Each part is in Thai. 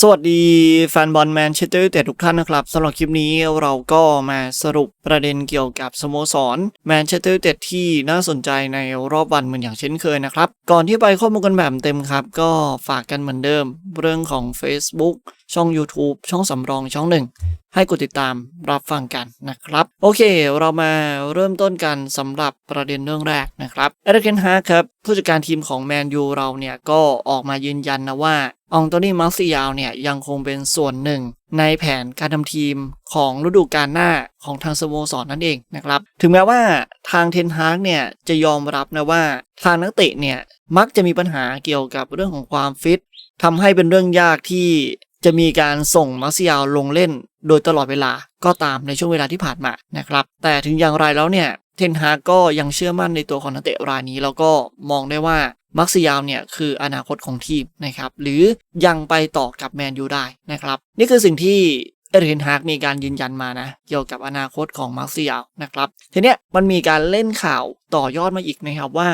สวัสดีแฟนบอลแมนเชสเตอร์ยูไนเต็ดทุกท่านนะครับสำหรับคลิปนี้เราก็มาสรุปประเด็นเกี่ยวกับสโมสรแมนเชสเตอร์ยูไนเต็ดที่น่าสนใจในรอบวันเหมือนอย่างเช่นเคยนะครับ ก่อนที่ไปข้อมูลกันแบบเต็มครับ ก็ฝากกันเหมือนเดิม เรื่องของ Facebook ช่อง YouTube ช่องสำรองช่องหนึ่งให้กดติดตามรับฟังกันนะครับ โอเค เรามาเริ่มต้นกันสำหรับประเด็นเรื่องแรกนะครับเอเดเกนฮาร์ครับ ผู้จัดการทีมของแมนยูเราเนี่ย ก็ออกมายืนยันนะว่าอองโตนี่มาร์ซิยาลเนี่ยยังคงเป็นส่วนหนึ่ง ในแผนการทำทีมของฤดูกาลหน้าของทางสโมสรนั่นเองนะครับ ถึงแม้ว่าทางเทนฮากเนี่ยจะยอมรับนะว่าทางนักเตะเนี่ยมักจะมีปัญหาเกี่ยวกับเรื่องของความฟิตทำให้เป็นเรื่องยากที่ จะมีการส่งมาร์ซิยาลลงเล่น โดยตลอดเวลาก็ตามในช่วงเวลาที่ผ่านมานะครับ แต่ถึงอย่างไรแล้วเนี่ยเทนฮากก็ยังเชื่อมั่นในตัวของนักเตะรายนี้ แล้วก็มองได้ว่ามักซิยาวเนี่ยคืออนาคตของทีมนะครับ หรือยังไปต่อกับแมนยูได้นะครับ นี่คือสิ่งที่เอริกเทนฮากมีการยืนยันมานะ เกี่ยวกับอนาคตของมาร์ซิยาลนะครับ ทีเนี้ยมันมีการเล่นข่าวต่อยอดมาอีกนะครับว่า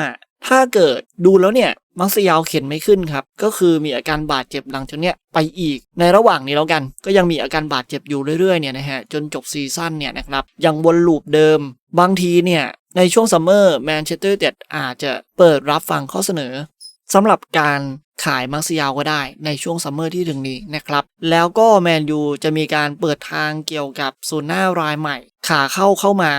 ถ้าเกิดดูแล้วเนี่ย มักซยาวเข็นไม่ขึ้นครับ ก็คือมีอาการบาดเจ็บหลังจากเนี้ยไปอีก ในระหว่างนี้แล้วกัน ก็ยังมีอาการบาดเจ็บอยู่เรื่อยๆเนี่ยนะฮะจนจบซีซั่นเนี่ยนะครับยังวนลูปเดิม บางทีเนี่ยในช่วงซัมเมอร์แมนเชสเตอร์เต็ดอาจจะเปิดรับฟังข้อเสนอสำหรับการขายมาร์ซิยาวก็ได้ในช่วงซัมเมอร์ที่ถึงนี้นะครับ แล้วก็แมนยูจะมีการเปิดทางเกี่ยวกับศูนหน้ารายใหม่ ขาเข้าเข้ามา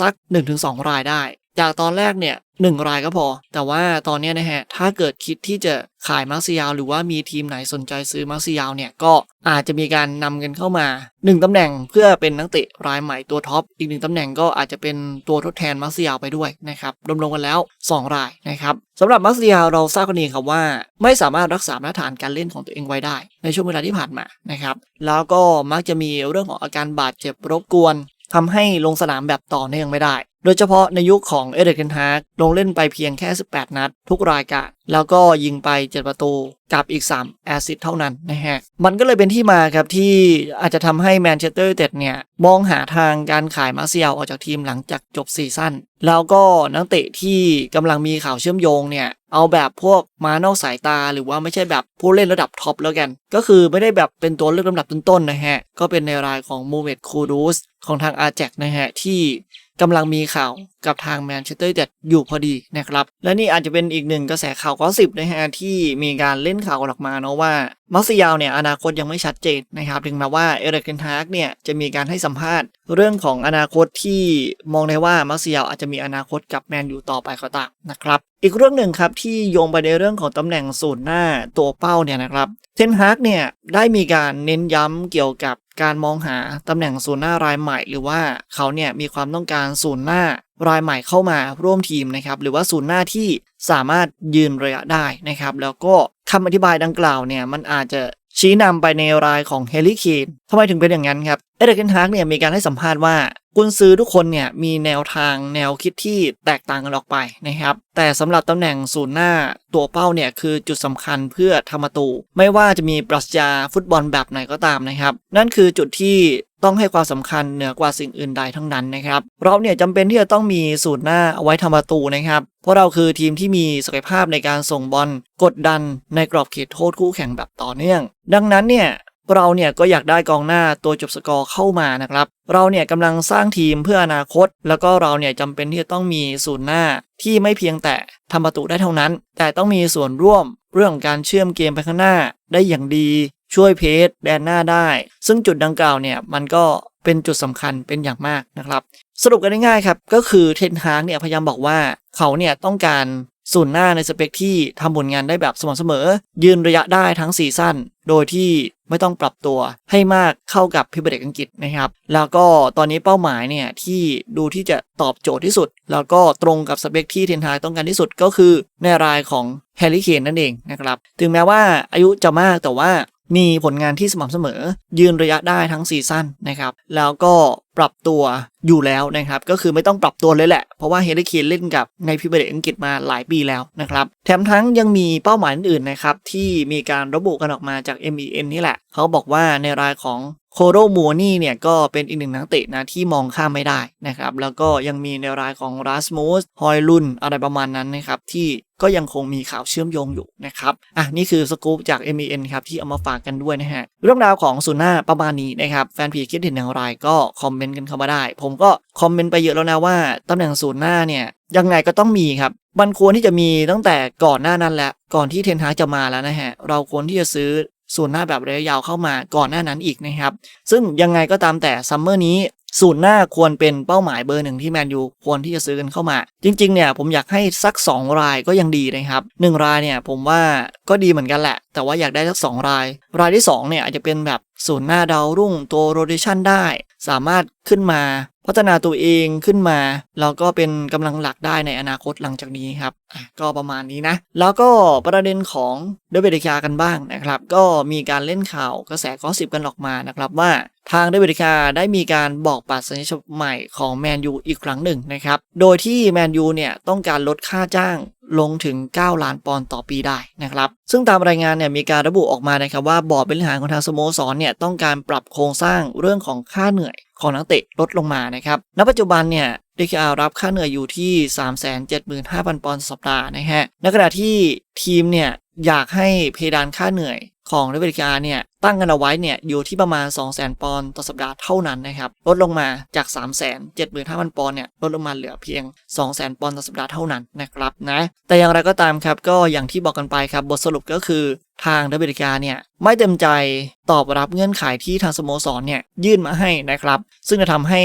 สัก 1-2 รายได้ จากตอนแรกเนี่ยหนึ่งรายก็พอ แต่ว่าตอนนี้นะฮะ ถ้าเกิดคิดที่จะขายมาร์ซิยาวหรือว่ามีทีมไหนสนใจซื้อมาร์ซิยาวเนี่ย ก็อาจจะมีการนำเงินเข้ามา 1ตำแหน่งเพื่อเป็นนักเตะรายใหม่ตัวท็อป อีกหนึ่งตำแหน่งก็อาจจะเป็นตัวทดแทนมาร์ซิยาวไปด้วยนะครับ รวมๆกันแล้ว 2 รายนะครับสำหรับมาร์ซิยาวเราทราบกันเองครับว่า ไม่สามารถรักษามาตรฐานการเล่นของตัวเองไว้ได้ ในช่วงเวลาที่ผ่านมานะครับ แล้วก็มักจะมีเรื่องของอาการบาดเจ็บรบกวนทำให้ลงสนามแบบต่อเนื่องไม่ได้ โดยเฉพาะในยุคของเอเดกเทนฮาร์กลงเล่นไปเพียงแค่ 18 นัด ทุกรายการแล้วก็ยิงไป 7 ประตูกับอีก 3 แอสซิสเท่านั้นนะฮะ มันก็เลยเป็นที่มาครับที่อาจจะทำให้แมนเชสเตอร์ยูไนเต็ดเนี่ย มองหาทางการขายมาเซียลออกจากทีมหลังจากจบซีซั่น แล้วก็นักเตะที่กำลังมีข่าวเชื่อมโยงเนี่ย เอาแบบพวกมานอกสายตาหรือว่าไม่ใช่แบบผู้เล่นระดับท็อปแล้วกัน ก็คือไม่ได้แบบเป็นตัวเลือกลำดับต้นๆนะฮะ ก็เป็นในรายของมูเมตคูดูสของทางอาแจกนะฮะที่ กำลังมีข่าวกับทางแมนเชสเตอร์ยูไนเต็ดอยู่พอดีนะครับ และนี่อาจจะเป็นอีกหนึ่งกระแสข่าวก็สิบนะฮะที่มีการเล่นข่าวออกมาเนาะว่ามักซิยาวเนี่ยอนาคตยังไม่ชัดเจนนะครับถึงแม้ว่าเอเรกเกนฮากเนี่ยจะมีการให้สัมภาษณ์ เรื่องของอนาคตที่มองได้ว่ามักซิยาวอาจจะมีอนาคตกับแมนอยู่ต่อไปก็ตามนะครับ อีกเรื่องหนึ่งครับที่โยงไปในเรื่องของตำแหน่งศูนย์หน้าตัวเป้าเนี่ยนะครับ เทนฮากเนี่ยได้มีการเน้นย้ำเกี่ยวกับการมองหาตำแหน่งศูนย์หน้ารายใหม่ หรือว่าเขาเนี่ยมีความต้องการศูนย์หน้ารายใหม่เข้ามาร่วมทีมนะครับหรือว่าศูนย์หน้าที่สามารถยืนระยะได้นะครับแล้วก็คำอธิบายดังกล่าวเนี่ยมันอาจจะชี้นำไปในรายของเฮลิเคนทำไมถึงเป็นอย่างนั้นครับ เอเดกเกนฮากเนี่ยมีการให้สัมภาษณ์ว่า กุนซือทุกคนเนี่ยมีแนวทางแนวคิดที่แตกต่างกันออกไปนะครับ แต่สำหรับตำแหน่งศูนย์หน้าตัวเป้าเนี่ยคือจุดสำคัญเพื่อทำประตู ไม่ว่าจะมีปรัชญาฟุตบอลแบบไหนก็ตามนะครับ นั่นคือจุดที่ต้องให้ความสำคัญเหนือกว่าสิ่งอื่นใดทั้งนั้นนะครับ เราเนี่ยจำเป็นที่จะต้องมีศูนย์หน้าเอาไว้ทำประตูนะครับ เพราะเราคือทีมที่มีศักยภาพในการส่งบอลกดดันในกรอบเขตโทษคู่แข่งแบบต่อเนื่อง ดังนั้นเนี่ย เราเนี่ยก็อยากได้กองหน้าตัวจบสกอร์เข้ามานะครับ เราเนี่ยกำลังสร้างทีมเพื่ออนาคต แล้วก็เราเนี่ยจำเป็นที่จะต้องมีศูนย์หน้าที่ไม่เพียงแต่ทำประตูได้เท่านั้น แต่ต้องมีส่วนร่วมเรื่องการเชื่อมเกมไปข้างหน้าได้อย่างดี ช่วยเพจแดนหน้าได้ ซึ่งจุดดังกล่าวเนี่ยมันก็เป็นจุดสำคัญเป็นอย่างมากนะครับ สรุปกันง่ายๆครับ ก็คือเทนฮากเนี่ยพยายามบอกว่าเขาเนี่ยต้องการ ศูนย์หน้าในสเปคที่ทำผลงานได้แบบสม่ำเสมอ ยืนระยะได้ทั้งซีซั่นโดยที่ไม่ต้องปรับตัวให้มากเข้ากับพิบเด็กอังกฤษนะครับ แล้วก็ตอนนี้เป้าหมายเนี่ยที่ดูที่จะตอบโจทย์ที่สุด แล้วก็ตรงกับสเปคที่เทนฮากต้องการที่สุดก็คือในรายของแฮร์รี่เคนนั่นเองนะครับ ถึงแม้ว่าอายุจะมากแต่ว่ามีผลงานที่สม่ำเสมอ ยืนระยะได้ทั้งซีซั่นนะครับ แล้วก็ ปรับตัวอยู่แล้วนะครับ ก็คือไม่ต้องปรับตัวเลยแหละ เพราะว่าเฮเดเคนเล่นกับในพิเบเดอังกฤษมาหลายปีแล้วนะครับ แถมทั้งยังมีเป้าหมายอื่นๆนะครับ ที่มีการระบุกันออกมาจาก MEN นี่แหละ เขาบอกว่าในรายของโคโรมัวนี่เนี่ยก็เป็นอีกหนึ่งนักเตะนะที่มองข้ามไม่ได้นะครับ แล้วก็ยังมีในรายของรัสมูสฮอยลุนอะไรประมาณนั้นนะครับ ที่ก็ยังคงมีข่าวเชื่อมโยงอยู่นะครับ อะ นี่คือสกู๊ปจาก m อ n ครับที่เอามาฝากกันด้วยนะฮะ เรื่องราวของซูน่าประมาณนี้นะครับ แฟนผีคิดเห็นอย่างไรก็คอมเมนต์กันเข้ามาได้ ผมก็คอมเมนต์ไปเยอะแล้วนะว่าตำแหน่งศูนย์หน้าเนี่ยยังไงก็ต้องมีครับมันควรที่จะมีตั้งแต่ก่อนหน้านั้นแหละก่อนที่เทนฮาจะมาแล้วนะฮะเราควรที่จะซื้อศูนหน้าแบบระยะยาวเข้ามาก่อนหน้านั้นอีกนะครับ ซึ่งยังไงก็ตามแต่ซัมเมอร์นี้ ศูนย์หน้าควรเป็นเป้าหมายเบอร์หนึ่งที่แมนยูควรที่จะซื้อกันเข้ามา จริงๆเนี่ยผมอยากให้สัก 2 รายก็ยังดีนะครับ1รายเนี่ยผมว่าก็ดีเหมือนกันแหละ แต่ว่าอยากได้สัก 2 ราย รายที่2เนี่ยอาจจะเป็นแบบศูนย์หน้าดาวรุ่งตัวโรเ t ชันได้ สามารถขึ้นมาพัฒนาตัวเองขึ้นมา แล้วก็เป็นกำลังหลักได้ในอนาคตหลังจากนี้ครับ ก็ประมาณนี้นะ แล้วก็ประเด็นของเดวิดคากันบ้างนะครับ ก็มีการเล่นข่าวกระแสข้อสิบกันออกมานะครับว่า ทางเดวิดคาได้มีการบอกปัดสัญญาฉบับใหม่ของแมนยูอีกครั้งหนึ่งนะครับ โดยที่แมนยูเนี่ยต้องการลดค่าจ้างลงถึง 9 ล้านปอนด์ต่อปีได้นะครับ ซึ่งตามรายงานเนี่ยมีการระบุออกมานะครับว่าบอร์ดบริหารของทางสโมสรเนี่ยต้องการปรับโครงสร้างเรื่องของค่าเหนื่อยของนักเตะลดลงมานะครับ ณ ปัจจุบันเนี่ยดีคารับค่าเหนื่อยอยู่ที่ 375,000 ปอนด์สัปดาห์นะฮะ ในขณะที่ทีมเนี่ยอยากให้เพดานค่าเหนื่อย ของเดวิดคาเนี่ยตั้งกันเอาไว้เนี่ยอยู่ที่ประมาณ 200,000 ปอนด์ต่อสัปดาห์เท่านั้นนะครับลดลงมาจาก 375,000 ปอนด์เนี่ยลดลงมาเหลือเพียง 2 0 0 0 0 ปอนด์ต่อสัปดาห์เท่านั้นนะครับนะแต่อย่างไรก็ตามครับก็อย่างที่บอกกันไปครับบทสรุปก็คือทางเดวิดกาเนี่ยไม่เต็มใจตอบรับเงื่อนไขที่ทางสโมสรเนี่ยยื่นมาให้นะครับ ซึ่งจะทำให้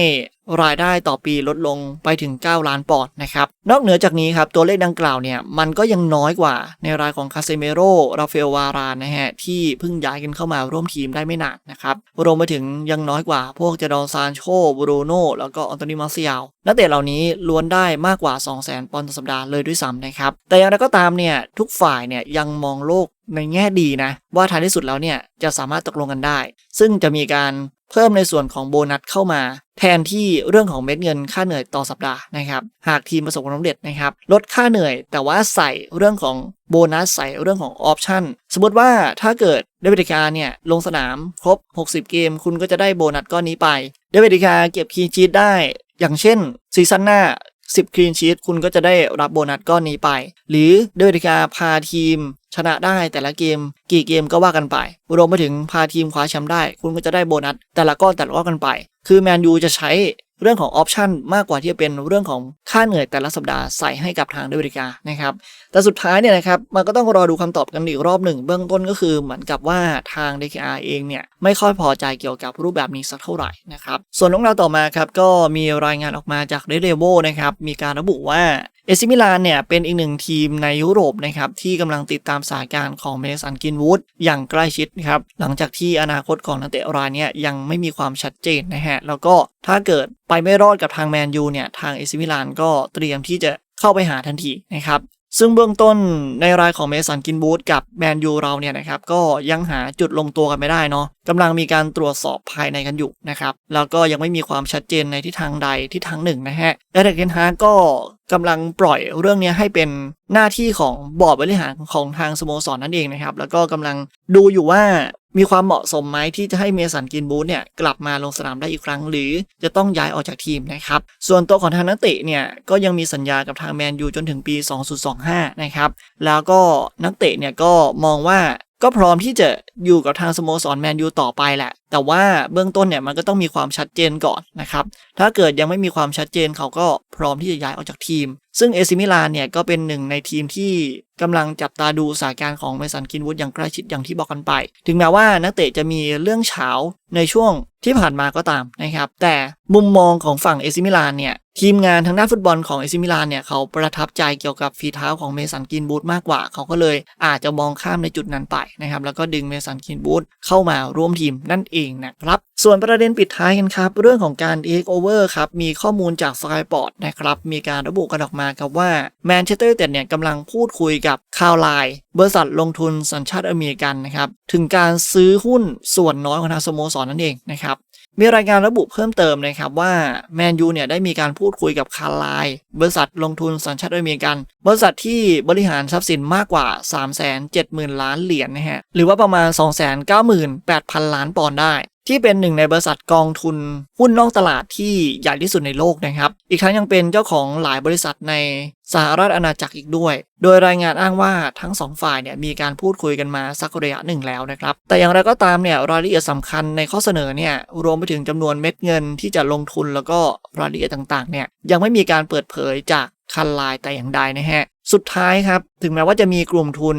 รายได้ต่อปีลดลงไปถึง 9 ล้านปอนด์นะครับ นอกเหนือจากนี้ครับ ตัวเลขดังกล่าวเนี่ย มันก็ยังน้อยกว่าในรายของคาเซเมโรราเฟลวารานนะฮะ ที่เพิ่งย้ายกันเข้ามาร่วมทีมได้ไม่นานนะครับ รวมไปถึงยังน้อยกว่าพวกเจดอนซานโชบรูโนแล้วก็อันโตนิมาเซียลนักเตะเหล่านี้ล้วนได้มากกว่า 200,000 ปอนด์ต่อสัปดาห์เลยด้วยซ้ำนะครับแต่อย่างไรก็ตามเนี่ยทุกฝ่ายเนี่ยยังมองโลกในแง่ดีนะว่าท้ายที่สุดแล้วเนี่ยจะสามารถตกลงกันได้ ซึ่งจะมีการเพิ่มในส่วนของโบนัสเข้ามา แทนที่เรื่องของเม็ดเงินค่าเหนื่อยต่อสัปดาห์นะครับหากทีมประสบความสำเร็จนะครับลดค่าเหนื่อย แต่ว่าใส่เรื่องของโบนัสใส่เรื่องของออปชั่นสมมติว่าถ้าเกิดเดวิดกาเนี่ยลงสนามครบ 60 เกม คุณก็จะได้โบนัสก้อนนี้ไปเดวิดกาเก็บคีย์ชีตได้ อย่างเช่นซีซั่นหน้า 10คลีนชีตคุณก็จะได้รับโบนัสก้อนนี้ไป หรือด้วิดกาพาทีมชนะได้แต่ละเกม กี่เกมก็ว่ากันไป รวมไปถึงพาทีมคว้าแชมป์ได้ คุณก็จะได้โบนัสแต่ละก้อนแต่ละก้อนกันไป คือแมนยูจะใช้ เรื่องของออปชันมากกว่าที่จะเป็นเรื่องของค่าเหนื่อยแต่ละสัปดาห์ใส่ให้กับทางเดวิกานะครับแต่สุดท้ายเนี่ยนะครับมันก็ต้องรอดูคำตอบกันอีกรอบหนึ่ง เบื้องต้นก็คือเหมือนกับว่าทาง DKR เองเนี่ยไม่ค่อยพอใจเกี่ยวกับรูปแบบนี้สักเท่าไหร่นะครับส่วนเรื่องราวต่อมาครับก็มีรายงานออกมาจากเดเรโบนะครับมีการระบุว่าเอซิมิลานเนี่ยเป็นอีกหนึ่งทีมในยุโรปนะครับที่กำลังติดตามสถานการณ์ของเมสันกินวูดอย่างใกล้ชิดครับหลังจากที่อนาคตของนักเตะรายเนี่ยยังไม่มีความชัดเจนนะฮะแล้วก็ถ้าเกิดไปไม่รอดกับทางแมนยูเนี่ยทางเอซิมิลานก็เตรียมที่จะเข้าไปหาทันทีนะครับซึ่งเบื้องต้นในรายของเมสันกินบูธกับแมนยูเราเนี่ยนะครับก็ยังหาจุดลงตัวกันไม่ได้เนาะกำลังมีการตรวจสอบภายในกันอยู่นะครับแล้วก็ยังไม่มีความชัดเจนในทิศทางใดทิศทางหนึ่งนะฮะและเดกเทนฮาก็ กำลังปล่อยเรื่องนี้ให้เป็นหน้าที่ของบอร์ดบริหารของทางสโมสรนั่นเองนะครับ แล้วก็กำลังดูอยู่ว่ามีความเหมาะสมไหมที่จะให้เมสันกินบูธเนี่ยกลับมาลงสนามได้อีกครั้ง หรือจะต้องย้ายออกจากทีมนะครับ ส่วนตัวของทางนักเตะเนี่ยก็ยังมีสัญญากับทางแมนยูจนถึงปี 2025 นะครับ แล้วก็นักเตะเนี่ยก็มองว่า ก็พร้อมที่จะอยู่กับทางสโมสรแมนยูต่อไปแหละ แต่ว่าเบื้องต้นเนี่ยมันก็ต้องมีความชัดเจนก่อนนะครับ ถ้าเกิดยังไม่มีความชัดเจนเขาก็พร้อมที่จะย้ายออกจากทีม ซึ่งเอซิมิลานเนี่ยก็เป็นหนึ่งในทีมที่กำลังจับตาดูสถานการณ์ของเมสันกินวูดอย่างใกล้ชิดอย่างที่บอกกันไป ถึงแม้ว่านักเตะจะมีเรื่องเฉาในช่วงที่ผ่านมาก็ตามนะครับ แต่มุมมองของฝั่งเอซิมิลานเนี่ย ทีมงานทางด้านฟุตบอลของเอซิมิลานเนี่ยเขาประทับใจเกี่ยวกับฝีเท้าของเมสันกินบูธมากกว่า เขาก็เลยอาจจะมองข้ามในจุดนั้นไปนะครับแล้วก็ดึงเมสันกินบูธเข้ามาร่วมทีมนั่นเองนะครับ ส่วนประเด็นปิดท้ายกันครับ เรื่องของการ take over ครับ มีข้อมูลจากสกายปอร์ตนะครับ มีการระบุกันออกมาครับว่าแมนเชสเตอร์ยูไนเต็ดเนี่ยกำลังพูดคุยกับคาวไลน์บริษัทลงทุนสัญชาติอเมริกันนะครับ ถึงการซื้อหุ้นส่วนน้อยของทางสโมสรนนั่นเองนะครับมีรายงานระบุเพิ่มเติมนะครับว่าแมนยูเนี่ยได้มีการพูดคุยกับคาร์ไล์บริษัทลงทุนสัญชาติอเมริกัน บริษัทที่บริหารทรัพย์สินมากกว่า 3 7 0 0 0 0 ล้านเหรียญนะฮะหรือว่าประมาณ 298,000 ล้านปอนด์ได้ที่เป็นหนึ่งในบริษัทกองทุนหุ้นนอกตลาดที่ใหญ่ที่สุดในโลกนะครับ อีกทั้งยังเป็นเจ้าของหลายบริษัทในสหรัฐอาณาจักรอีกด้วย โดยรายงานอ้างว่าทั้งสองฝ่ายเนี่ยมีการพูดคุยกันมาสักระยะหนึ่งแล้วนะครับ แต่อย่างไรก็ตามเนี่ยรายละเอียดสำคัญในข้อเสนอเนี่ยรวมไปถึงจำนวนเม็ดเงินที่จะลงทุนแล้วก็รายละเอียดต่างๆเนี่ยยังไม่มีการเปิดเผยจากคันลน์แต่อย่างใดนะฮะสุดท้ายครับถึงแม้ว่าจะมีกลุ่มทุน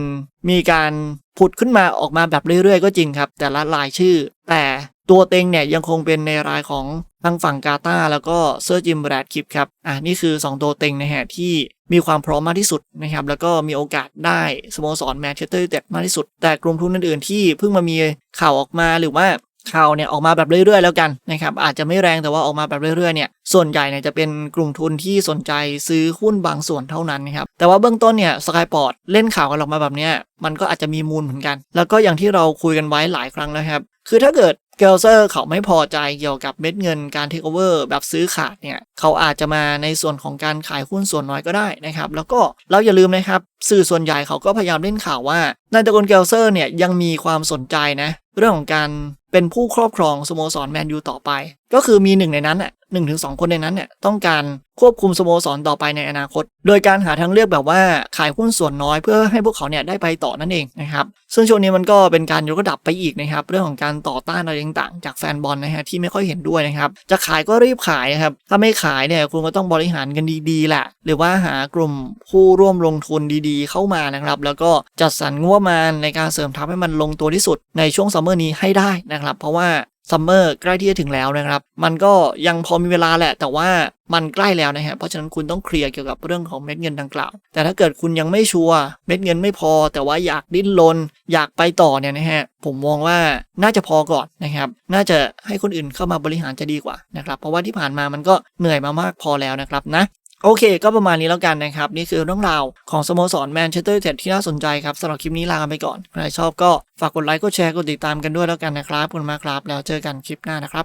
มีการผุดขึ้นมาออกมาแบบเรื่อยๆ ก็จริงครับ แต่ละรายชื่อ แต่ ตัวเต็งเนี่ยยังคงเป็นในรายของทางฝั่งกาตาแล้วก็เซอร์จิมแบรดคิปครับ อะนี่คือ 2 ตัวเต็งนะฮะที่มีความพร้อมมากที่สุดนะครับ แล้วก็มีโอกาสได้สโมสรแมนเชสเตอร์ยูไนเต็ดมากที่สุด แต่กลุ่มทุนอื่นๆที่เพิ่งมามีข่าวออกมาหรือว่า ข่าวเนี่ยออกมาแบบเรื่อยๆ แล้วกันนะครับอาจจะไม่แรงแต่ว่าออกมาแบบเรื่อยๆเนี่ยส่วนใหญ่เนี่ยจะเป็นกลุ่มทุนที่สนใจซื้อหุ้นบางส่วนเท่านั้นนะครับแต่ว่าเบื้องต้นเนี่ยสกายพอร์ตเล่นข่าวกันออกมาแบบเนี้ยมันก็อาจจะมีมูลเหมือนกัน แล้วก็อย่างที่เราคุยกันไว้หลายครั้งแล้วครับคือถ้าเกิดเกลเซอร์เขาไม่พอใจเกี่ยวกับเม็ดเงินการเทคโอเวอร์แบบซื้อขาดเนี่ยเขาอาจจะมาในส่วนของการขายหุ้นส่วนน้อยก็ได้นะครับแล้วก็เราอย่าลืมนะครับสื่อส่วนใหญ่เขาก็พยายามเล่นข่าวว่านายตระกูลเกลเซอร์เนี่ยยังมีความสนใจนะเรื่องของการ เป็นผู้ครอบครองสโมสรแมนยูต่อไป ก็คือมีหนึ่งในนั้นน่ะหนึ่งถึงสองคนในนั้นเนี่ยต้องการควบคุมสโมสรต่อไปในอนาคต โดยการหาทางเลือกแบบว่าขายหุ้นส่วนน้อยเพื่อให้พวกเขาเนี่ยได้ไปต่อนั่นเองนะครับ ซึ่งช่วงนี้มันก็เป็นการยกระดับไปอีกนะครับ เรื่องของการต่อต้านอะไรต่างๆ จากแฟนบอลนะฮะที่ไม่ค่อยเห็นด้วยนะครับ จะขายก็รีบขายนะครับ ถ้าไม่ขายเนี่ยคุณก็ต้องบริหารกันดีๆแหละหรือว่าหากลุ่มผู้ร่วมลงทุนดีๆ เข้ามานะครับ แล้วก็จัดสรรงบประมาณในการเสริมทัพให้มันลงตัวที่สุดในช่วงซัมเมอร์นี้ให้ได้นะครับเพราะว่าซัมเมอร์ใกล้ที่จะถึงแล้วนะครับ มันก็ยังพอมีเวลาแหละ แต่ว่ามันใกล้แล้วนะฮะ เพราะฉะนั้นคุณต้องเคลียร์เกี่ยวกับเรื่องของเม็ดเงินดังกล่าว แต่ถ้าเกิดคุณยังไม่ชัวร์เม็ดเงินไม่พอ แต่ว่าอยากดิ้นรนอยากไปต่อเนี่ยนะฮะ ผมมองว่าน่าจะพอก่อนนะครับ น่าจะให้คนอื่นเข้ามาบริหารจะดีกว่านะครับ เพราะว่าที่ผ่านมามันก็เหนื่อยมามากพอแล้วนะครับนะ โอเค ก็ประมาณนี้แล้วกันนะครับ นี่คือเรื่องราวของสโมสรแมนเชสเตอร์ยูไนเต็ดที่น่าสนใจครับสำหรับคลิปนี้ลากันไปก่อน ใครชอบก็ฝากกดไลค์กดแชร์กดติดตามกันด้วยแล้วกันนะครับขอบคุณมากครับ แล้วเจอกันคลิปหน้านะครับ